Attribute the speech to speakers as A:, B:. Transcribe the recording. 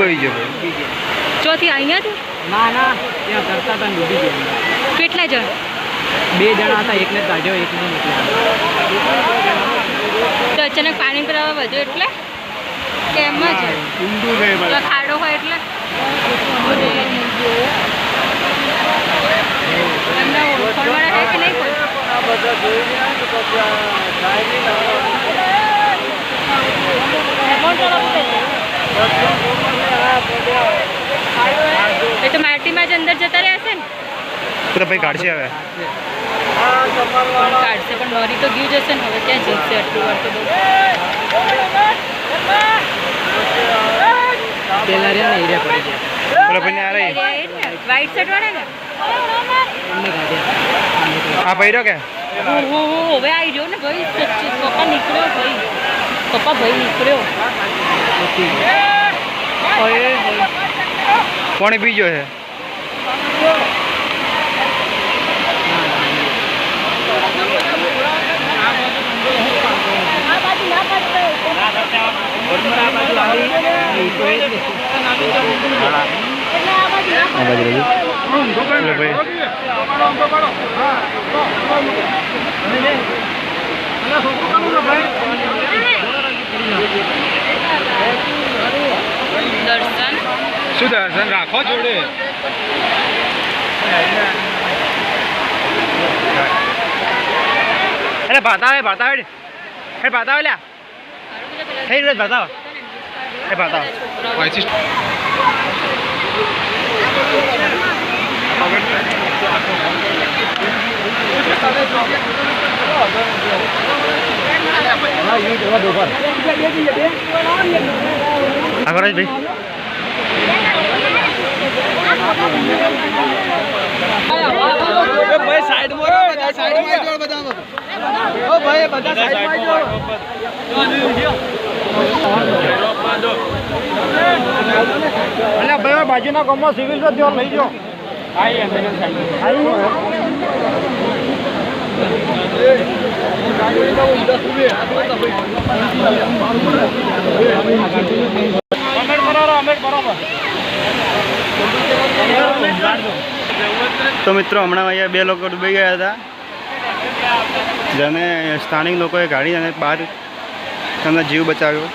A: ડૂબાઈ ગયો.
B: ચોથી અહીંયા તું
C: ના ના ત્યાં કરતા હતા ડૂબી ગયો.
B: કેટલા જણ?
C: બે જણા હતા એકને કાઢ્યો એકને
B: તો અચાનક પાણી કરાવવા વધ્યું એટલે? કે એમ જ? ખાડો હોય એટલે? એમના ઓળખણવાળા છે કે નહીં કોઈ? એ તો માટીમાં જ અંદર જતા રહ્યા છે ને?
A: તો ભાઈ કાઢશે હવે.
B: પણ કાઢશે પણ લોરી તો ગયું જશે ને હવે ક્યાં જીતશે? આટલું વાર તો
C: પેલા રે ને હીરે પડી ગયા.
A: પેલા ભાઈને આ રહી.
B: વ્હાઈટ શર્ટ વાળા ને?
A: આ પહેર્યો કે?
B: ઓહો હવે આવી ગયો ને ભાઈ સચ્ચી પપ્પા નીકળ્યો ભાઈ. પપ્પા ભાઈ નીકળ્યો.
A: કોણે બીજો છે ભાઈ
B: દર્શન
A: શું દર્શન રાખો જોડે. અરે ભાતાવે ભાતાવે. હે ભાતાવે લ્યા. થઈ રહ્યો ભાતાવ. હે ભાતાવ. આગળ ભાઈ
C: ભાઈ સાઈડમાં રહો બધા સાઈડમાં જો બધા ઓ ભાઈ બધા સાઈડમાં જો
A: અલ્યા ભાઈ બાજુના ગામમાં સિવિલ તો ત્યાં લઈ જાઓ. તો મિત્રો, હમણાં અહીંયા બે લોકો ડૂબી ગયા હતા. જેને સ્થાનિક લોકોએ ગાડી અને બહાર તેમનો જીવ બચાવ્યો.